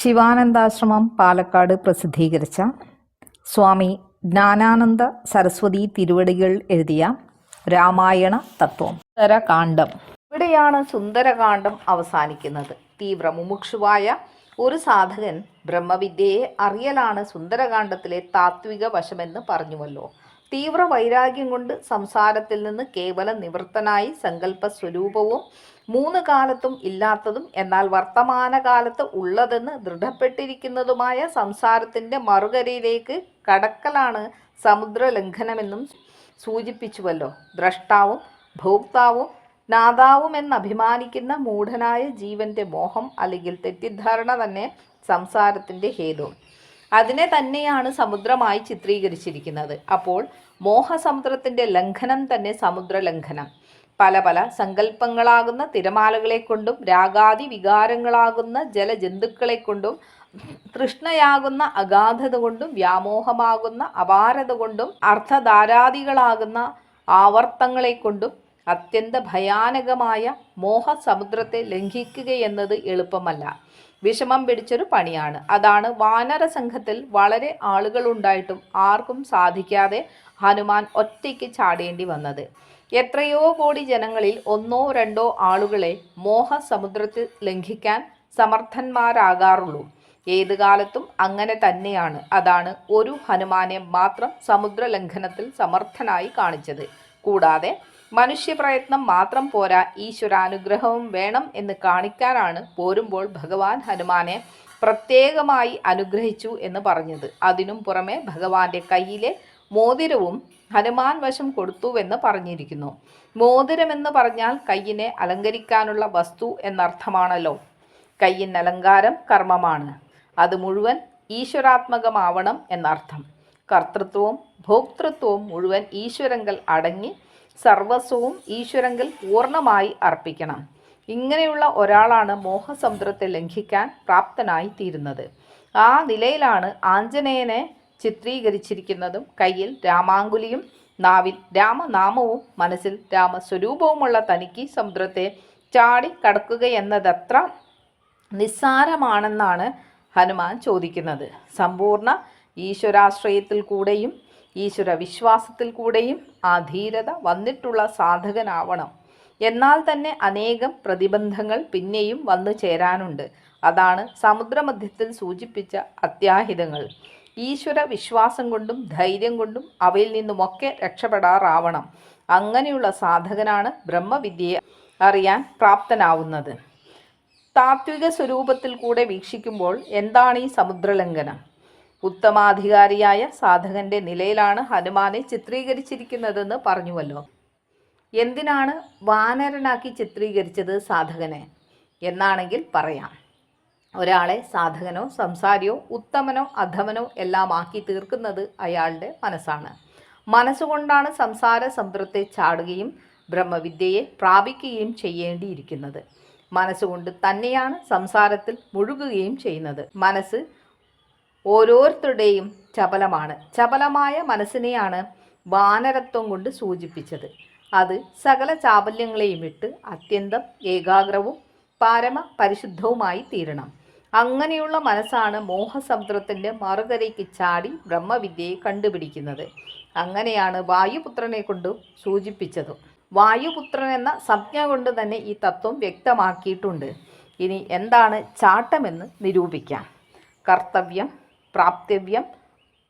ശിവാനന്ദാശ്രമം പാലക്കാട് പ്രസിദ്ധീകരിച്ച സ്വാമി ജ്ഞാനാനന്ദ സരസ്വതി തിരുവടികൾ എഴുതിയ രാമായണ തത്വം. സുന്ദരകാന്ഡം. ഇവിടെയാണ് സുന്ദരകാന്ഡം അവസാനിക്കുന്നത്. തീവ്ര മുമുക്ഷുവായ ഒരു സാധകൻ ബ്രഹ്മവിദ്യയെ അറിയലാണ് സുന്ദരകാന്ഡത്തിലെ താത്വിക വശമെന്ന് പറഞ്ഞുവല്ലോ. തീവ്ര വൈരാഗ്യം കൊണ്ട് സംസാരത്തിൽ നിന്ന് കേവല നിവൃത്തനായി സങ്കല്പ സ്വരൂപവും മൂന്ന് കാലത്തും ഇല്ലാത്തതും എന്നാൽ വർത്തമാനകാലത്ത് ഉള്ളതെന്ന് ദൃഢപ്പെട്ടിരിക്കുന്നതുമായ സംസാരത്തിന്റെ മറുകരയിലേക്ക് കടക്കലാണ് സമുദ്ര ലംഘനമെന്നും സൂചിപ്പിച്ചുവല്ലോ. ദ്രഷ്ടാവും ഭോക്താവും നാദാവും എന്നഭിമാനിക്കുന്ന മൂഢനായ ജീവന്റെ മോഹം അല്ലെങ്കിൽ തെറ്റിദ്ധാരണ തന്നെ സംസാരത്തിന്റെ ഹേതു. അതിനെ തന്നെയാണ് സമുദ്രമായി ചിത്രീകരിച്ചിരിക്കുന്നത്. അപ്പോൾ മോഹസമുദ്രത്തിന്റെ ലംഘനം തന്നെ സമുദ്ര ലംഘനം പല പല സങ്കല്പങ്ങളാകുന്ന തിരമാലകളെ കൊണ്ടും രാഗാദി വികാരങ്ങളാകുന്ന ജലജന്തുക്കളെ കൊണ്ടും തൃഷ്ണയാകുന്ന അഗാധത കൊണ്ടും വ്യാമോഹമാകുന്ന അപാരത കൊണ്ടും അർത്ഥധാരാദികളാകുന്ന ആവർത്തങ്ങളെ കൊണ്ടും അത്യന്ത ഭയാനകമായ മോഹസമുദ്രത്തെ ലംഘിക്കുകയെന്നത് എളുപ്പമല്ല. വിഷമം പിടിച്ചൊരു പണിയാണ്. അതാണ് വാനര സംഘത്തിൽ വളരെ ആളുകളുണ്ടായിട്ടും ആർക്കും സാധിക്കാതെ ഹനുമാൻ ഒറ്റയ്ക്ക് ചാടേണ്ടി വന്നത്. എത്രയോ കോടി ജനങ്ങളിൽ ഒന്നോ രണ്ടോ ആളുകളെ മോഹസമുദ്രത്തിൽ ലംഘിക്കാൻ സമർത്ഥന്മാരാകാറുള്ളൂ. ഏത് കാലത്തും അങ്ങനെ തന്നെയാണ്. അതാണ് ഒരു ഹനുമാനെ മാത്രം സമുദ്ര ലംഘനത്തിൽ സമർത്ഥനായി കാണിച്ചത്. കൂടാതെ മനുഷ്യപ്രയത്നം മാത്രം പോരാ ഈശ്വരാനുഗ്രഹവും വേണം എന്ന് കാണിക്കാനാണ് പോരുമ്പോൾ ഭഗവാൻ ഹനുമാനെ പ്രത്യേകമായി അനുഗ്രഹിച്ചു എന്ന് പറഞ്ഞത്. അതിനും പുറമെ ഭഗവാന്റെ കയ്യിലെ മോതിരവും ഹനുമാൻ വശം കൊടുത്തുവെന്ന് പറഞ്ഞിരിക്കുന്നു. മോതിരമെന്ന് പറഞ്ഞാൽ കയ്യിനെ അലങ്കരിക്കാനുള്ള വസ്തു എന്നർത്ഥമാണല്ലോ. കയ്യിൻ അലങ്കാരം കർമ്മമാണ്. അത് മുഴുവൻ ഈശ്വരാത്മകമാവണം എന്നർത്ഥം. കർത്തൃത്വവും ഭോക്തൃത്വവും മുഴുവൻ ഈശ്വരങ്കൽ അടങ്ങി സർവസ്വവും ഈശ്വരങ്കിൽ പൂർണമായി അർപ്പിക്കണം. ഇങ്ങനെയുള്ള ഒരാളാണ് മോഹസമുദ്രത്തെ ലംഘിക്കാൻ പ്രാപ്തനായി തീരുന്നത്. ആ നിലയിലാണ് ആഞ്ജനേയനെ ചിത്രീകരിച്ചിരിക്കുന്നതും കയ്യിൽ രാമാങ്കുലിയും നാവിൽ രാമനാമവും മനസ്സിൽ രാമസ്വരൂപവുമുള്ള തനിക്ക് സമുദ്രത്തെ ചാടി കടക്കുകയെന്നതത്ര നിസ്സാരമാണെന്നാണ് ഹനുമാൻ ചോദിക്കുന്നത്. സമ്പൂർണ ഈശ്വരാശ്രയത്തിൽ കൂടെയും ഈശ്വര വിശ്വാസത്തിൽ കൂടെയും ആ ധീരത വന്നിട്ടുള്ള സാധകനാവണം. എന്നാൽ തന്നെ അനേകം പ്രതിബന്ധങ്ങൾ പിന്നെയും വന്നു ചേരാനുണ്ട്. അതാണ് സമുദ്രമധ്യത്തിൽ സൂചിപ്പിച്ച അത്യാഹിതങ്ങൾ. ഈശ്വര വിശ്വാസം കൊണ്ടും ധൈര്യം കൊണ്ടും അവയിൽ നിന്നുമൊക്കെ രക്ഷപ്പെടാറാവണം. അങ്ങനെയുള്ള സാധകനാണ് ബ്രഹ്മവിദ്യയെ അറിയാൻ പ്രാപ്തനാവുന്നത്. താത്വിക സ്വരൂപത്തിൽ കൂടെ വീക്ഷിക്കുമ്പോൾ എന്താണ് ഈ സമുദ്രലംഘനം? ഉത്തമാധികാരിയായ സാധകന്റെ നിലയിലാണ് ഹനുമാനെ ചിത്രീകരിച്ചിരിക്കുന്നതെന്ന് പറഞ്ഞുവല്ലോ. എന്തിനാണ് വാനരനാക്കി ചിത്രീകരിച്ചത് സാധകനെ? എന്നാണെങ്കിൽ പറയാം. ഒരാളെ സാധകനോ സംസാരിയോ ഉത്തമനോ അധമനോ എല്ലാം ആക്കി തീർക്കുന്നത് അയാളുടെ മനസ്സാണ്. മനസ്സുകൊണ്ടാണ് സംസാര സമുദ്രത്തെ ചാടുകയും ബ്രഹ്മവിദ്യയെ പ്രാപിക്കുകയും ചെയ്യേണ്ടിയിരിക്കുന്നത്. മനസ്സുകൊണ്ട് തന്നെയാണ് സംസാരത്തിൽ മുഴുകുകയും ചെയ്യുന്നത്. മനസ്സ് ഓരോരുത്തരുടെയും ചപലമാണ്. ചപലമായ മനസ്സിനെയാണ് വാനരത്വം കൊണ്ട് സൂചിപ്പിച്ചത്. അത് സകല ചാപല്യങ്ങളെയും ഇട്ട് അത്യന്തം ഏകാഗ്രവും പരമ പരിശുദ്ധവുമായി തീരണം. അങ്ങനെയുള്ള മനസ്സാണ് മോഹസമുദ്രത്തിന്റെ മറുകരയ്ക്ക് ചാടി ബ്രഹ്മവിദ്യയെ കണ്ടുപിടിക്കുന്നത്. അങ്ങനെയാണ് വായുപുത്രനെ കൊണ്ട് സൂചിപ്പിച്ചതും. വായുപുത്രൻ എന്ന സംജ്ഞ കൊണ്ട് തന്നെ ഈ തത്വം വ്യക്തമാക്കിയിട്ടുണ്ട്. ഇനി എന്താണ് ചാട്ടമെന്ന് നിരൂപിക്കാം. കർത്തവ്യം പ്രാപ്തവ്യം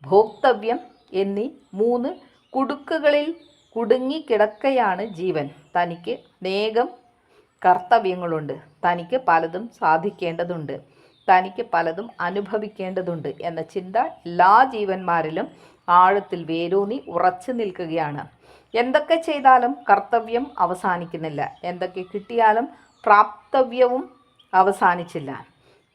ഭോക്തവ്യം എന്നീ മൂന്ന് കുടുക്കുകളിൽ കുടുങ്ങിക്കിടക്കയാണ് ജീവൻ. തനിക്ക് അനേകം കർത്തവ്യങ്ങളുണ്ട്. തനിക്ക് പലതും സാധിക്കേണ്ടതുണ്ട്. തനിക്ക് പലതും അനുഭവിക്കേണ്ടതുണ്ട് എന്ന ചിന്ത എല്ലാ ജീവന്മാരിലും ആഴത്തിൽ വേരൂന്നി ഉറച്ചു നിൽക്കുകയാണ്. എന്തൊക്കെ ചെയ്താലും കർത്തവ്യം അവസാനിക്കുന്നില്ല. എന്തൊക്കെ കിട്ടിയാലും പ്രാപ്തവ്യവും അവസാനിച്ചില്ല.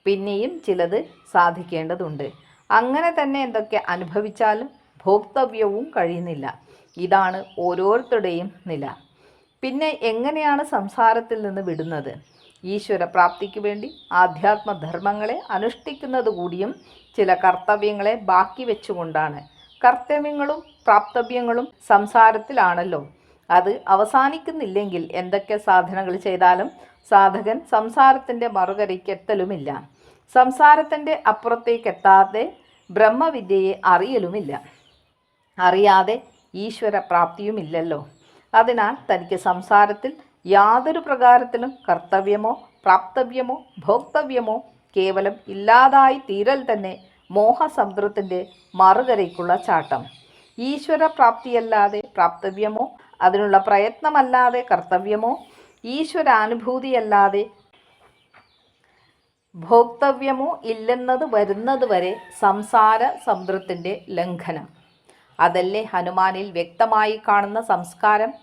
പിന്നെയും ചിലത് സാധിക്കേണ്ടതുണ്ട്. അങ്ങനെ തന്നെ എന്തൊക്കെ അനുഭവിച്ചാലും ഭോക്തവ്യവും കഴിയുന്നില്ല. ഇതാണ് ഓരോരുത്തരുടെയും നില. പിന്നെ എങ്ങനെയാണ് സംസാരത്തിൽ നിന്ന് വിടുന്നത്? ഈശ്വര പ്രാപ്തിക്ക് വേണ്ടി ആധ്യാത്മധർമ്മങ്ങളെ അനുഷ്ഠിക്കുന്നത് കൂടിയും ചില കർത്തവ്യങ്ങളെ ബാക്കി വെച്ചുകൊണ്ടാണ്. കർത്തവ്യങ്ങളും പ്രാപ്തവ്യങ്ങളും സംസാരത്തിലാണല്ലോ. അത് അവസാനിക്കുന്നില്ലെങ്കിൽ എന്തൊക്കെ സാധനകൾ ചെയ്താലും സാധകൻ സംസാരത്തിന്റെ മറുകരയ്ക്ക് എത്തലുമില്ല. സംസാരത്തിന്റെ അപ്പുറത്തേക്കെത്താതെ ബ്രഹ്മവിദ്യയെ അറിയലുമില്ല. അറിയാതെ ഈശ്വര പ്രാപ്തിയുമില്ലല്ലോ അതിനാൽ തനിക്ക് സംസാരത്തിൽ യാതൊരു പ്രകാരത്തിലും കർത്തവ്യമോ പ്രാപ്തവ്യമോ ഭോക്തവ്യമോ കേവലം ഇല്ലാതായി തീരൽ തന്നെ മോഹസമുദ്രത്തിന്റെ മറുകരയ്ക്കുള്ള ചാട്ടം. ഈശ്വര പ്രാപ്തിയല്ലാതെ പ്രാപ്തവ്യമോ അതിനുള്ള പ്രയത്നമല്ലാതെ കർത്തവ്യമോ ഈശ്വരാനുഭൂതിയല്ലാതെ ഭോക്തവ്യമോ ഇല്ലെന്നത് വരുന്നത് വരെ സംസാര സമുദ്രത്തിന്റെ ലംഘനം. അതല്ലേ ഹനുമാനിൽ വ്യക്തമായി കാണുന്ന സംസ്കാരം?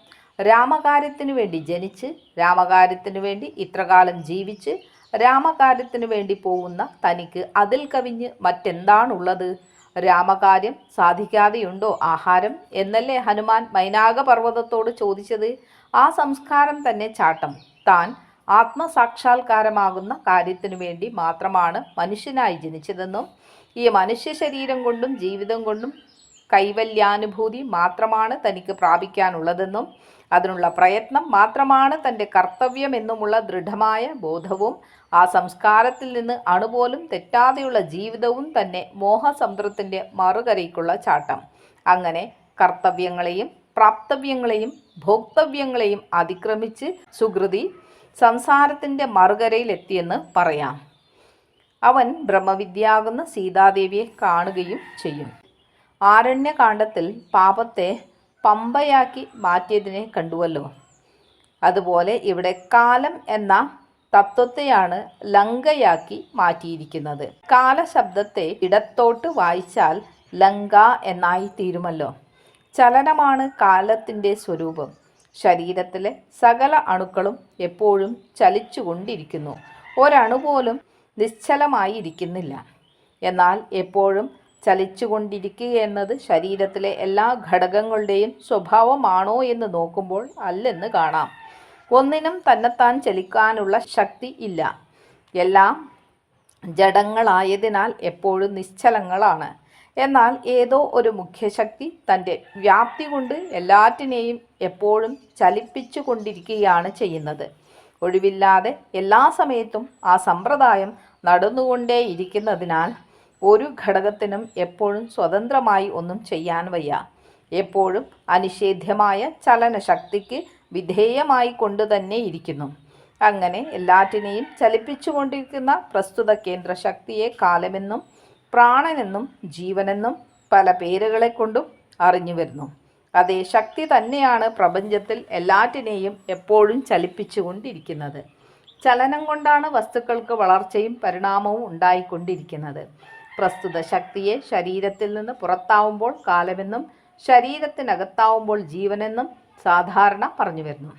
രാമകാര്യത്തിനു വേണ്ടി ജനിച്ച് രാമകാര്യത്തിനു വേണ്ടി ഇത്രകാലം ജീവിച്ച് രാമകാര്യത്തിനു വേണ്ടി പോകുന്ന തനിക്ക് അതിൽ കവിഞ്ഞ് മറ്റെന്താണുള്ളത്? രാമകാര്യം സാധിക്കാതെയുണ്ടോ ആഹാരം? എന്നല്ലേ ഹനുമാൻ മൈനാക പർവതത്തോട് ചോദിച്ചത്? ആ സംസ്കാരം തന്നെ ചാട്ടം. താൻ ആത്മസാക്ഷാത്കാരമാകുന്ന കാര്യത്തിനു വേണ്ടി മാത്രമാണ് മനുഷ്യനായി ജനിച്ചതെന്നും ഈ മനുഷ്യ ശരീരം കൊണ്ടും ജീവിതം കൊണ്ടും കൈവല്യാനുഭൂതി മാത്രമാണ് തനിക്ക് പ്രാപിക്കാനുള്ളതെന്നും അതിനുള്ള പ്രയത്നം മാത്രമാണ് തന്റെ കർത്തവ്യമെന്നുമുള്ള ദൃഢമായ ബോധവും ആ സംസ്കാരത്തിൽ നിന്ന് അണുപോലും തെറ്റാതെയുള്ള ജീവിതവും തന്നെ മോഹസമുദ്രത്തിന്റെ മറുകരയ്ക്കുള്ള ചാട്ടം. അങ്ങനെ കർത്തവ്യങ്ങളെയും പ്രാപ്തവ്യങ്ങളെയും ഭോക്തവ്യങ്ങളെയും അതിക്രമിച്ച് സുഹൃതി സംസാരത്തിന്റെ മറുകരയിലെത്തിയെന്ന് പറയാം. അവൻ ബ്രഹ്മവിദ്യയാകുന്ന സീതാദേവിയെ കാണുകയും ചെയ്യും. ആരണ്യകാണ്ഡത്തിൽ പാപത്തെ പമ്പയാക്കി മാറ്റിയതിനെ കണ്ടുവല്ലോ. അതുപോലെ ഇവിടെ കാലം എന്ന തത്വത്തെയാണ് ലങ്കയാക്കി മാറ്റിയിരിക്കുന്നത്. കാലശബ്ദത്തെ ഇടത്തോട്ട് വായിച്ചാൽ ലങ്ക എന്നായി തീരുമല്ലോ ചലനമാണ് കാലത്തിന്റെ സ്വരൂപം. ശരീരത്തിലെ സകല അണുക്കളും എപ്പോഴും ചലിച്ചുകൊണ്ടിരിക്കുന്നു. ഒരണു പോലും നിശ്ചലമായിരിക്കുന്നില്ല. എന്നാൽ എപ്പോഴും ചലിച്ചുകൊണ്ടിരിക്കുക എന്നത് ശരീരത്തിലെ എല്ലാ ഘടകങ്ങളുടെയും സ്വഭാവമാണോ എന്ന് നോക്കുമ്പോൾ അല്ലെന്ന് കാണാം. ഒന്നിനും തന്നെത്താൻ ചലിക്കാനുള്ള ശക്തി ഇല്ല. എല്ലാം ജഡങ്ങളായതിനാൽ എപ്പോഴും നിശ്ചലങ്ങളാണ്. എന്നാൽ ഏതോ ഒരു മുഖ്യശക്തി തന്റെ വ്യാപ്തി കൊണ്ട് എല്ലാറ്റിനെയും എപ്പോഴും ചലിപ്പിച്ചു കൊണ്ടിരിക്കുകയാണ് ചെയ്യുന്നത്. ഒഴിവില്ലാതെ എല്ലാ സമയത്തും ആ സമ്പ്രദായം നടന്നുകൊണ്ടേയിരിക്കുന്നതിനാൽ ഒരു ഘടകത്തിനും എപ്പോഴും സ്വതന്ത്രമായി ഒന്നും ചെയ്യാൻ വയ്യ. എപ്പോഴും അനിഷേധ്യമായ ചലനശക്തിക്ക് വിധേയമായി കൊണ്ട് തന്നെ ഇരിക്കുന്നു. അങ്ങനെ എല്ലാറ്റിനെയും ചലിപ്പിച്ചുകൊണ്ടിരിക്കുന്ന പ്രസ്തുത കേന്ദ്രശക്തിയെ കാലമെന്നും പ്രാണനെന്നും ജീവനെന്നും പല പേരുകളെ കൊണ്ടും അറിഞ്ഞു വരുന്നു. അതേ ശക്തി തന്നെയാണ് പ്രപഞ്ചത്തിൽ എല്ലാറ്റിനെയും എപ്പോഴും ചലിപ്പിച്ചുകൊണ്ടിരിക്കുന്നത്. ചലനം കൊണ്ടാണ് വസ്തുക്കൾക്ക് വളർച്ചയും പരിണാമവും ഉണ്ടായിക്കൊണ്ടിരിക്കുന്നത്. പ്രസ്തുത ശക്തിയെ ശരീരത്തിൽ നിന്ന് പുറത്താവുമ്പോൾ കാലമെന്നും ശരീരത്തിനകത്താവുമ്പോൾ ജീവനെന്നും സാധാരണ പറഞ്ഞു വരുന്നു.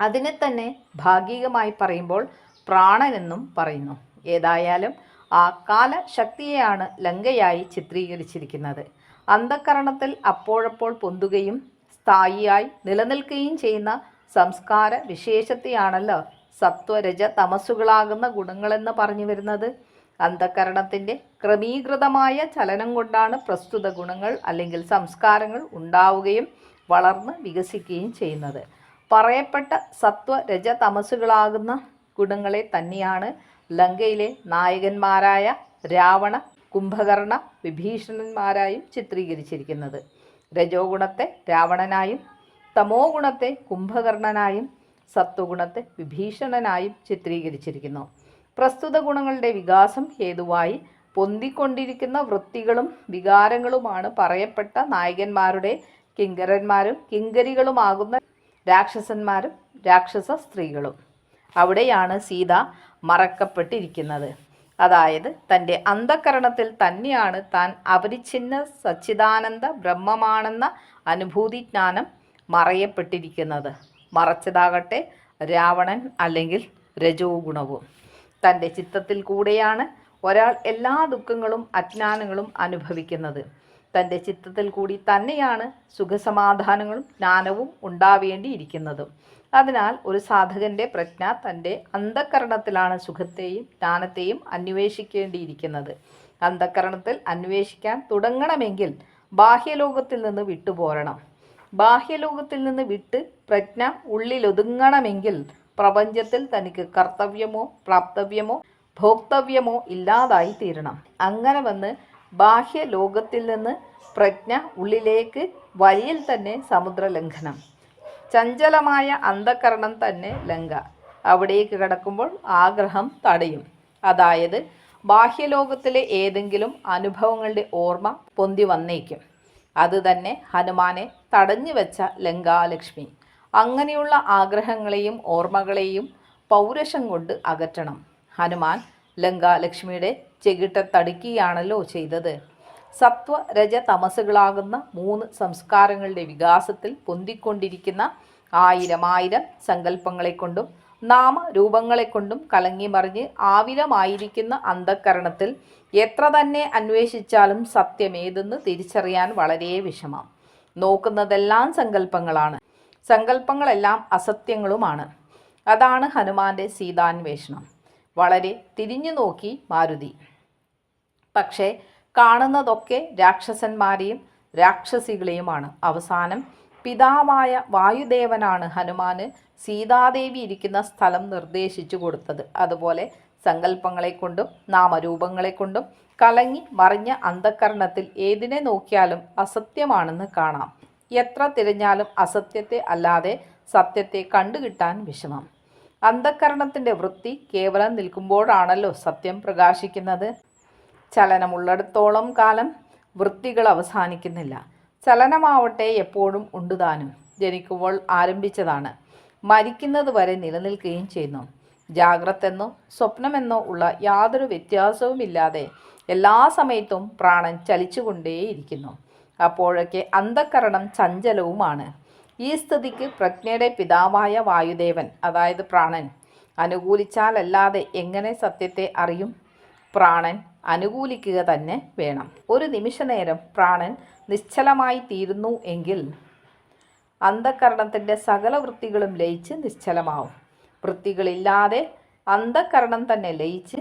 അതിനെ തന്നെ ഭാഗികമായി പറയുമ്പോൾ പ്രാണനെന്നും പറയുന്നു. ഏതായാലും ആ കാലശക്തിയെയാണ് ലങ്കയായി ചിത്രീകരിച്ചിരിക്കുന്നത്. അന്ധകരണത്തിൽ അപ്പോഴപ്പോൾ പൊന്തുകയും സ്ഥായിയായി നിലനിൽക്കുകയും ചെയ്യുന്ന സംസ്കാര വിശേഷത്തെയാണല്ലോ സത്വരജ തമസുകളാകുന്ന ഗുണങ്ങളെന്ന് പറഞ്ഞു വരുന്നത്. അന്ധകരണത്തിന്റെ ക്രമീകൃതമായ ചലനം കൊണ്ടാണ് പ്രസ്തുത ഗുണങ്ങൾ അല്ലെങ്കിൽ സംസ്കാരങ്ങൾ ഉണ്ടാവുകയും വളർന്ന് വികസിക്കുകയും ചെയ്യുന്നത്. പറയപ്പെട്ട സത്വ രജ തമസുകളാകുന്ന ഗുണങ്ങളെ തന്നെയാണ് ലങ്കയിലെ നായകന്മാരായ രാവണ കുംഭകർണ വിഭീഷണന്മാരായും ചിത്രീകരിച്ചിരിക്കുന്നത്. രജോഗുണത്തെ രാവണനായും തമോ ഗുണത്തെ കുംഭകർണനായും സത്വഗുണത്തെ വിഭീഷണനായും ചിത്രീകരിച്ചിരിക്കുന്നു. പ്രസ്തുത ഗുണങ്ങളുടെ വികാസം ഹേതുവായി പൊന്തിക്കൊണ്ടിരിക്കുന്ന വൃത്തികളും വികാരങ്ങളുമാണ് പറയപ്പെട്ട നായകന്മാരുടെ കിങ്കരന്മാരും കിങ്കരികളുമാകുന്ന രാക്ഷസന്മാരും രാക്ഷസ സ്ത്രീകളും. അവിടെയാണ് സീത മറക്കപ്പെട്ടിരിക്കുന്നത്. അതായത് തന്റെ അന്ധകരണത്തിൽ തന്നെയാണ് താൻ അപരിച്ഛിന്ന സച്ചിദാനന്ദ ബ്രഹ്മമാണെന്ന അനുഭൂതിജ്ഞാനം മറയപ്പെട്ടിരിക്കുന്നത്. മറച്ചതാകട്ടെ രാവണൻ അല്ലെങ്കിൽ രജോ ഗുണവും. തന്റെ ചിത്തത്തിൽ കൂടെയാണ് ഒരാൾ എല്ലാ ദുഃഖങ്ങളും അജ്ഞാനങ്ങളും അനുഭവിക്കുന്നത്. തന്റെ ചിത്തത്തിൽ കൂടി തന്നെയാണ് സുഖസമാധാനങ്ങളും ജ്ഞാനവും ഉണ്ടാവേണ്ടിയിരിക്കുന്നതും. അതിനാൽ ഒരു സാധകന്റെ പ്രജ്ഞ തന്റെ അന്ധകരണത്തിലാണ് സുഖത്തെയും ജ്ഞാനത്തെയും അന്വേഷിക്കേണ്ടിയിരിക്കുന്നത്. അന്ധകരണത്തിൽ അന്വേഷിക്കാൻ തുടങ്ങണമെങ്കിൽ ബാഹ്യലോകത്തിൽ നിന്ന് വിട്ടുപോരണം. ബാഹ്യലോകത്തിൽ നിന്ന് വിട്ട് പ്രജ്ഞ ഉള്ളിലൊതുങ്ങണമെങ്കിൽ പ്രപഞ്ചത്തിൽ തനിക്ക് കർത്തവ്യമോ പ്രാപ്തവ്യമോ ഭോക്തവ്യമോ ഇല്ലാതായി തീരണം അങ്ങനെ വന്ന് ബാഹ്യ ലോകത്തിൽ നിന്ന് പ്രജ്ഞ ഉള്ളിലേക്ക് വഴിയിൽ തന്നെ സമുദ്ര ലംഘനം ചഞ്ചലമായ അന്ധകരണം തന്നെ ലങ്ക. അവിടേക്ക് കടക്കുമ്പോൾ ആഗ്രഹം തടയും. അതായത് ബാഹ്യലോകത്തിലെ ഏതെങ്കിലും അനുഭവങ്ങളുടെ ഓർമ്മ പൊന്തി വന്നേക്കും. അത് തന്നെ ഹനുമാനെ തടഞ്ഞു വെച്ച ലങ്കാലക്ഷ്മി. അങ്ങനെയുള്ള ആഗ്രഹങ്ങളെയും ഓർമ്മകളെയും പൗരുഷം കൊണ്ട് അകറ്റണം. ഹനുമാൻ ലങ്കാലക്ഷ്മിയുടെ ചെകിട്ടത്തടുക്കുകയാണല്ലോ ചെയ്തത്. സത്വ രജ തമസുകളാകുന്ന മൂന്ന് സംസ്കാരങ്ങളുടെ വികാസത്തിൽ പൊന്തിക്കൊണ്ടിരിക്കുന്ന ആയിരം ആയിരം സങ്കല്പങ്ങളെ കൊണ്ടും നാമരൂപങ്ങളെ കൊണ്ടും കലങ്ങി മറിഞ്ഞ് ആവിരമായിരിക്കുന്ന അന്ധക്കരണത്തിൽ എത്ര തന്നെ അന്വേഷിച്ചാലും സത്യമേതെന്ന് തിരിച്ചറിയാൻ വളരെ വിഷമം. നോക്കുന്നതെല്ലാം സങ്കല്പങ്ങളാണ്. സങ്കല്പങ്ങളെല്ലാം അസത്യങ്ങളുമാണ്. അതാണ് ഹനുമാന്റെ സീതാന്വേഷണം. വളരെ തിരിഞ്ഞു നോക്കി മാരുതി. പക്ഷേ കാണുന്നതൊക്കെ രാക്ഷസന്മാരെയും രാക്ഷസികളെയുമാണ്. അവസാനം പിതാവായ വായുദേവനാണ് ഹനുമാന് സീതാദേവി ഇരിക്കുന്ന സ്ഥലം നിർദ്ദേശിച്ചു കൊടുത്തത്. അതുപോലെ സങ്കല്പങ്ങളെ കൊണ്ടും നാമരൂപങ്ങളെ കൊണ്ടും കലങ്ങി മറിഞ്ഞ അന്ധകരണത്തിൽ ഏതിനെ നോക്കിയാലും അസത്യമാണെന്ന് കാണാം. എത്ര തിരഞ്ഞാലും അസത്യത്തെ അല്ലാതെ സത്യത്തെ കണ്ടുകിട്ടാൻ വിഷമം. അന്ധകരണത്തിന്റെ വൃത്തി കേവലം നിൽക്കുമ്പോഴാണല്ലോ സത്യം പ്രകാശിക്കുന്നത്. ചലനമുള്ളിടത്തോളം കാലം വൃത്തികൾ അവസാനിക്കുന്നില്ല. ചലനമാവട്ടെ എപ്പോഴും ഉണ്ടുതാനും ജനിക്കുമ്പോൾ ആരംഭിച്ചതാണ്. മരിക്കുന്നത് വരെ നിലനിൽക്കുകയും ചെയ്യുന്നു. ജാഗ്രതെന്നോ സ്വപ്നമെന്നോ ഉള്ള യാതൊരു വ്യത്യാസവുമില്ലാതെ എല്ലാ സമയത്തും പ്രാണൻ ചലിച്ചുകൊണ്ടേയിരിക്കുന്നു. അപ്പോഴൊക്കെ അന്ധകരണം ചഞ്ചലവുമാണ്. ഈ സ്ഥിതിക്ക് പ്രജ്ഞയുടെ പിതാവായ വായുദേവൻ അതായത് പ്രാണൻ അനുകൂലിച്ചാലല്ലാതെ എങ്ങനെ സത്യത്തെ അറിയും? പ്രാണൻ അനുകൂലിക്കുക തന്നെ വേണം. ഒരു നിമിഷനേരം പ്രാണൻ നിശ്ചലമായി തീരുന്നു എങ്കിൽ അന്ധകരണത്തിന്റെ സകല വൃത്തികളും ലയിച്ച് നിശ്ചലമാവും. വൃത്തികളില്ലാതെ അന്ധകരണം തന്നെ ലയിച്ച്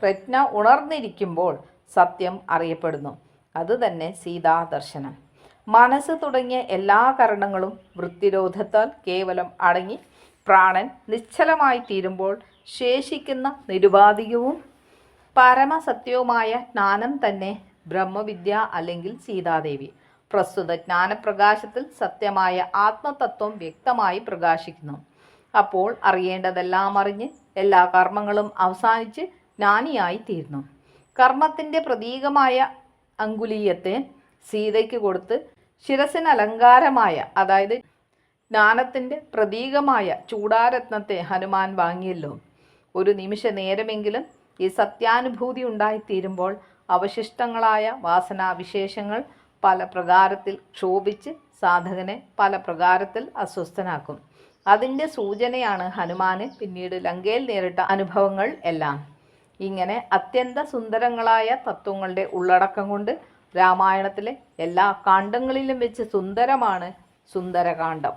പ്രജ്ഞ ഉണർന്നിരിക്കുമ്പോൾ സത്യം അറിയപ്പെടുന്നു. അതുതന്നെ സീതാദർശനം. മനസ്സ് തുടങ്ങിയ എല്ലാ കരണങ്ങളും വൃത്തിരോധത്താൽ കേവലം അടങ്ങി പ്രാണൻ നിശ്ചലമായി തീരുമ്പോൾ ശേഷിക്കുന്ന നിരുപാധികവും പരമസത്യവുമായ ജ്ഞാനം തന്നെ ബ്രഹ്മവിദ്യ അല്ലെങ്കിൽ സീതാദേവി. പ്രസ്തുത ജ്ഞാനപ്രകാശത്തിൽ സത്യമായ ആത്മതത്വം വ്യക്തമായി പ്രകാശിക്കുന്നു. അപ്പോൾ അറിയേണ്ടതെല്ലാം അറിഞ്ഞ് എല്ലാ കർമ്മങ്ങളും അവസാനിച്ച് ജ്ഞാനിയായി തീർന്നു. കർമ്മത്തിന്റെ പ്രതീകമായ അങ്കുലീയത്തെ സീതയ്ക്ക് കൊടുത്ത് ശിരസിന് അലങ്കാരമായ അതായത് ജ്ഞാനത്തിന്റെ പ്രതീകമായ ചൂടാരത്നത്തെ ഹനുമാൻ വാങ്ങിയല്ലോ. ഒരു നിമിഷ നേരമെങ്കിലും ഈ സത്യാനുഭൂതി ഉണ്ടായിത്തീരുമ്പോൾ അവശിഷ്ടങ്ങളായ വാസനാവിശേഷങ്ങൾ പല പ്രകാരത്തിൽ ക്ഷോഭിച്ച് സാധകനെ പല പ്രകാരത്തിൽ അസ്വസ്ഥനാക്കും. അതിന്റെ സൂചനയാണ് ഹനുമാന് പിന്നീട് ലങ്കയിൽ നേരിട്ട അനുഭവങ്ങൾ എല്ലാം. ഇങ്ങനെ അത്യന്ത സുന്ദരങ്ങളായ തത്വങ്ങളുടെ ഉള്ളടക്കം കൊണ്ട് രാമായണത്തിലെ എല്ലാ കാണ്ഡങ്ങളിലും വെച്ച് സുന്ദരമാണ് സുന്ദരകാന്ഡം.